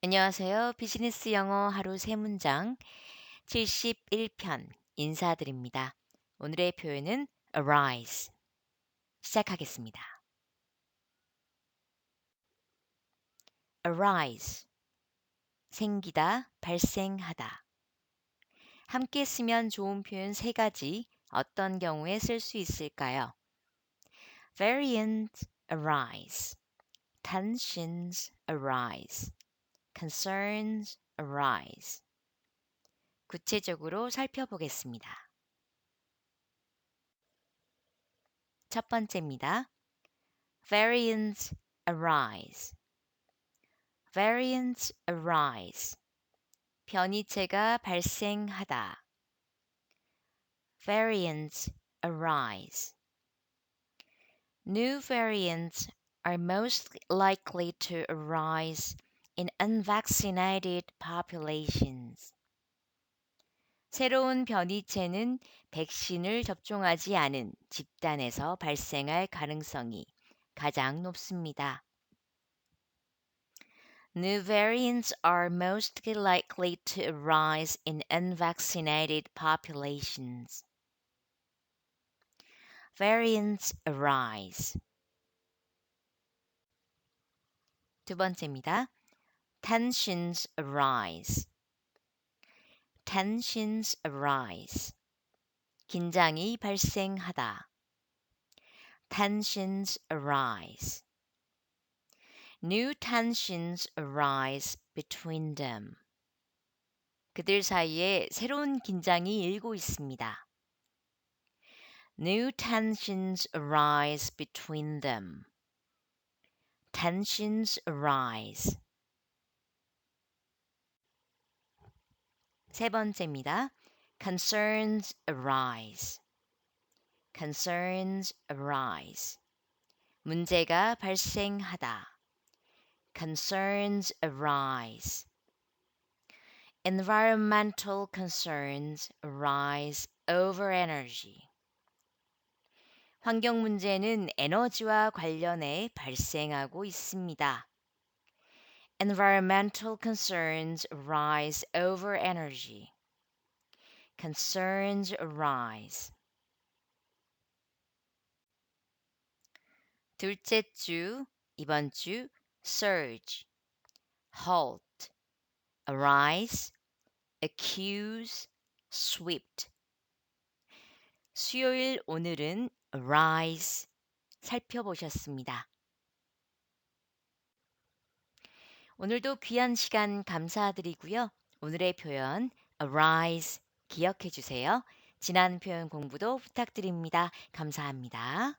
안녕하세요. 비즈니스 영어 하루 세 문장 71편 인사드립니다. 오늘의 표현은 arise. 시작하겠습니다. arise. 생기다, 발생하다. 함께 쓰면 좋은 표현 세 가지 어떤 경우에 쓸 수 있을까요? variants arise. tensions arise. concerns arise. 구체적으로 살펴보겠습니다. 첫 번째입니다. variants arise. variants arise. 변이체가 발생하다. variants arise. New variants are most likely to arise in unvaccinated populations. 새로운 변이체는 백신을 접종하지 않은 집단에서 발생할 가능성이 가장 높습니다. New variants are most likely to arise in unvaccinated populations. Variants arise. 두 번째입니다. tensions arise. tensions arise. 긴장이 발생하다. tensions arise. New tensions arise between them. 그들 사이에 새로운 긴장이 일고 있습니다. New tensions arise between them. Tensions arise. 세 번째입니다. concerns arise. concerns arise. 문제가 발생하다. concerns arise. environmental concerns arise over energy. 환경 문제는 에너지와 관련해 발생하고 있습니다. Environmental concerns arise over energy. Concerns arise. 둘째 주, 이번 주, surge, halt, arise, accuse, swept. 수요일 오늘은 arise 살펴보셨습니다. 오늘도 귀한 시간 감사드리고요. 오늘의 표현 arise 기억해 주세요. 지난 표현 공부도 부탁드립니다. 감사합니다.